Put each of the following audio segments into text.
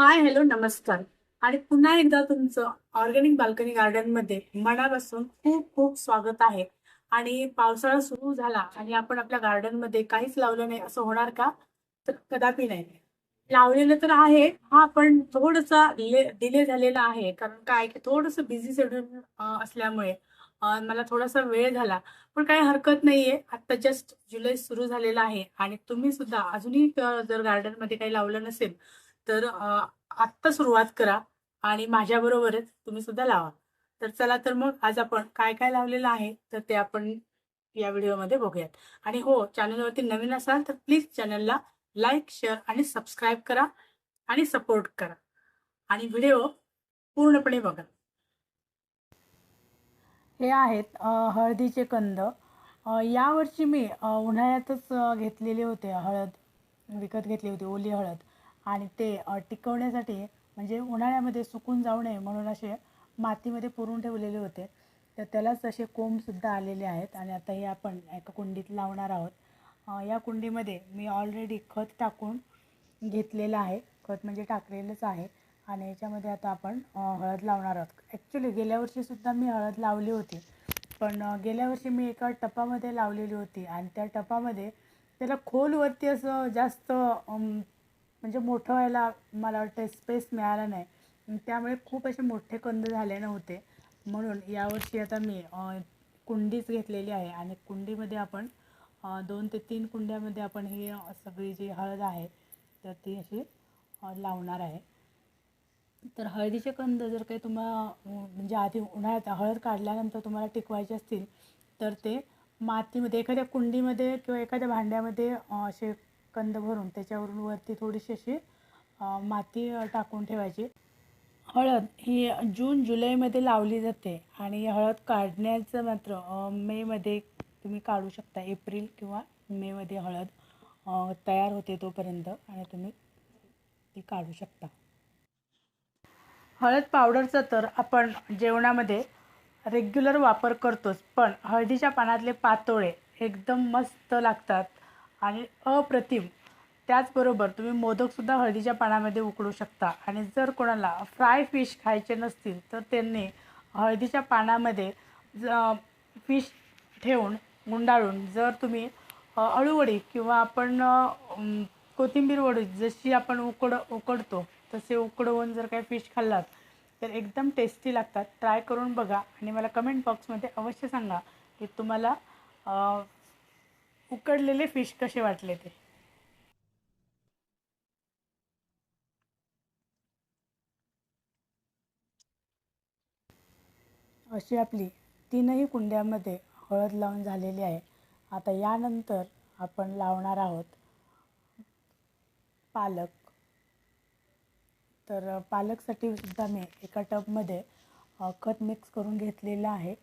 Hi hello नमस्कार. आणि पुन्हा एकदा तुमचं ऑर्गॅनिक बाल्कनी गार्डनमध्ये मनापासून खूप खूप स्वागत आहे. आणि पावसाळा सुरू झाला आणि आपण आपल्या गार्डनमध्ये काहीच लावलं नाही असं होणार का? तर कदापि नाही. लावलेलं तर आहे हा पण थोडसा डिले झालेला आहे. कारण काय की थोडंसं बिझी शेड्यूल असल्यामुळे मला थोडासा वेळ झाला. पण काही हरकत नाहीये. आता जस्ट जुलै सुरू झालेला आहे. आणि तुम्ही सुद्धा अजूनही जर गार्डनमध्ये काही लावलं नसेल तर आत्ता सुरुवात करा आणि माझ्याबरोबरच तुम्ही सुद्धा लावा. तर चला तर मग आज आपण काय काय लावलेलं आहे तर ते आपण या व्हिडिओमध्ये बघूयात. आणि हो चॅनलवरती नवीन असाल तर प्लीज चॅनलला लाईक शेअर आणि सबस्क्राईब करा आणि सपोर्ट करा. आणि व्हिडिओ पूर्णपणे बघा. हे आहेत हळदीचे कंद. यावर्षी मी उन्हाळ्यातच घेतलेले होते हळद विकत घेतली होती ओली हळद. आणि ते टिकवण्यासाठी म्हणजे उन्हाळ्यामध्ये सुकून जाऊ नये म्हणून असे मातीमध्ये पुरून ठेवलेले होते. तर त्यालाच असे कोंबसुद्धा आलेले आहेत आणि आता हे आपण एका कुंडीत लावणार आहोत. या कुंडीमध्ये मी ऑलरेडी खत टाकून घेतलेलं आहे. खत म्हणजे टाकलेलंच आहे. आणि याच्यामध्ये आता आपण हळद लावणार आहोत. ॲक्च्युली गेल्या वर्षीसुद्धा मी हळद लावली होती. पण गेल्या वर्षी मी एका टपामध्ये लावलेली होती. आणि त्या टपामध्ये त्याला खोलवरती असं जास्त म्हणजे मोठं व्हायला मला वाटतं स्पेस मिळाला नाही. त्यामुळे खूप असे मोठे कंद झाले नव्हते. म्हणून यावर्षी आता मी कुंडीच घेतलेली आहे. आणि कुंडीमध्ये आपण दोन ते तीन कुंड्यामध्ये आपण ही सगळी जी हळद आहे तर ती अशी लावणार आहे. तर हळदीचे कंद जर काही तुम्हाला म्हणजे आधी उन्हाळ्यात हळद काढल्यानंतर तुम्हाला टिकवायचे असतील तर ते मातीमध्ये एखाद्या कुंडीमध्ये किंवा एखाद्या भांड्यामध्ये असे कंद भरून त्याच्यावरून वरती थोडीशी अशी माती टाकून ठेवायची. हळद ही जून जुलैमध्ये लावली जाते आणि हळद काढण्याचं मात्र मेमध्ये तुम्ही काढू शकता. एप्रिल किंवा मेमध्ये हळद तयार होते तोपर्यंत आणि तुम्ही ती काढू शकता. हळद पावडरचा तर आपण जेवणामध्ये रेग्युलर वापर करतोच पण हळदीच्या पानातले पातोळे एकदम मस्त लागतात. आणि अप्रतिम. त्याचबरोबर तुम्ही मोदकसुद्धा हळदीच्या पानामध्ये उकडू शकता. आणि जर कोणाला फ्राय फिश खायचे नसतील तर त्यांनी हळदीच्या पानामध्ये ज फिश ठेवून गुंडाळून जर तुम्ही अळूवडी किंवा आपण कोथिंबीर वडी जशी आपण उकड उकडतो तसे उकडवून जर काही फिश खाल्लात तर एकदम टेस्टी लागतात. ट्राय करून बघा आणि मला कमेंट बॉक्समध्ये अवश्य सांगा की तुम्हाला उकडलेले फिश कसे वाटले ते? अशी आपली तीनही कुंड्यामध्ये हळद लावून झालेली आहे. आता यानंतर आपण लावणार आहोत पालक. तर पालकसाठी सुद्धा मी एका टबमध्ये खत मिक्स करून घेतलेलं आहे.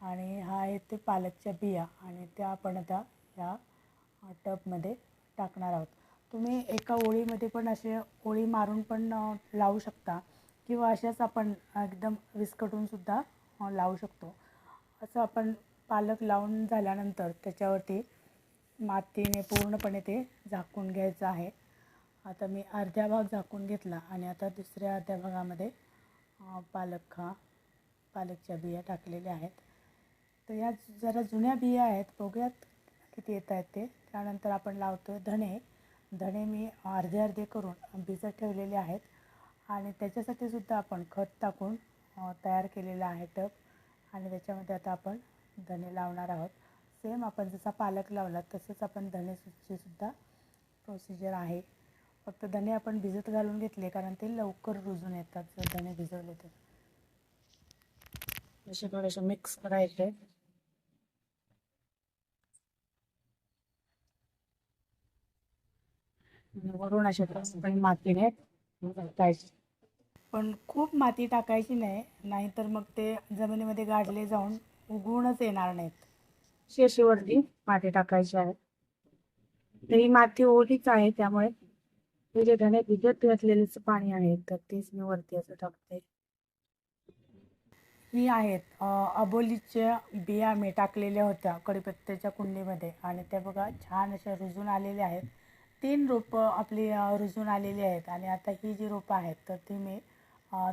आणि हा आहे ते पालकच्या बिया. आणि त्या आपण आता या टबमध्ये टाकणार आहोत. तुम्ही एका ओळीमध्ये पण असे ओळी मारून पण लावू शकता किंवा अशाच आपण एकदम विस्कटूनसुद्धा लावू शकतो. असं आपण पालक लावून झाल्यानंतर त्याच्यावरती मातीने पूर्णपणे ते झाकून घ्यायचं आहे. आता मी अर्ध्या भाग झाकून घेतला आणि आता दुसऱ्या अर्ध्या भागामध्ये पालक हा पालकच्या बिया टाकलेल्या आहेत. तर या जरा जुन्या बिया आहेत बघूयात किती येत आहेत ते. त्यानंतर आपण लावतो धणे. धणे मी अर्धे अर्धे करून भिजत ठेवलेले आहेत. आणि त्याच्यासाठी सुद्धा आपण खत टाकून तयार केलेलं आहे टब. आणि त्याच्यामध्ये आता आपण धणे लावणार आहोत. सेम आपण जसा पालक लावला तसंच आपण धणेची सुद्धा प्रोसिजर आहे. फक्त धणे आपण भिजत घालून घेतले कारण ते लवकर रुजून येतात. जर धणे भिजवले तर. असे थोडेसे मिक्स करायचे. वरून असे पण मातीने टाकायचे. पण खूप माती टाकायची नाही नाहीतर मग ते जमिनीमध्ये गाडले जाऊन उगवूनच येणार नाहीत. शेशीवरती माती टाकायची आहे. तर ही माती ओलीच आहे त्यामुळे जे धणे भिजत घातलेलं पाणी आहे तर तेच मी वरती असं टाकते. ही आहेत अबोलीच्या बिया मी टाकलेल्या होत्या कढीपत्त्याच्या कुंडीमध्ये. आणि त्या बघा छान अशा रुजून आलेल्या आहेत. तीन रोपं आपली रुजून आलेली आहेत आणि आता ही जी रोपं आहेत तर ती मी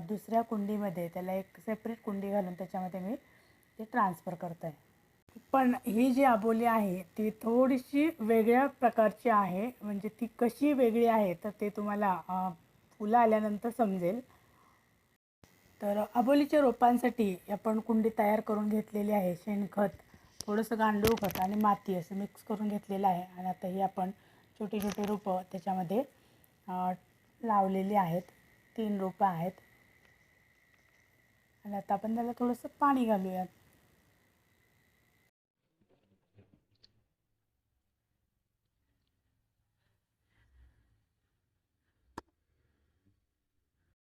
दुसऱ्या कुंडीमध्ये त्याला एक सेपरेट कुंडी घालून त्याच्यामध्ये मी ते ट्रान्सफर करत आहे पण ही जी आबोली आहे ती थोडीशी वेगळ्या प्रकारची आहे. म्हणजे ती कशी वेगळी आहे तर ते तुम्हाला फुलं आल्यानंतर समजेल. तर अबोलीच्या रोपांसाठी आपण कुंडी तयार करून घेतलेली आहे. शेणखत थोडंसं गांडूळ खत आणि माती असं मिक्स करून घेतलेलं आहे. आणि आता ही आपण छोटी छोटी रोपं त्याच्यामध्ये लावलेली आहेत. तीन रोपं आहेत. आणि आता आपण त्याला थोडंसं पाणी घालूयात.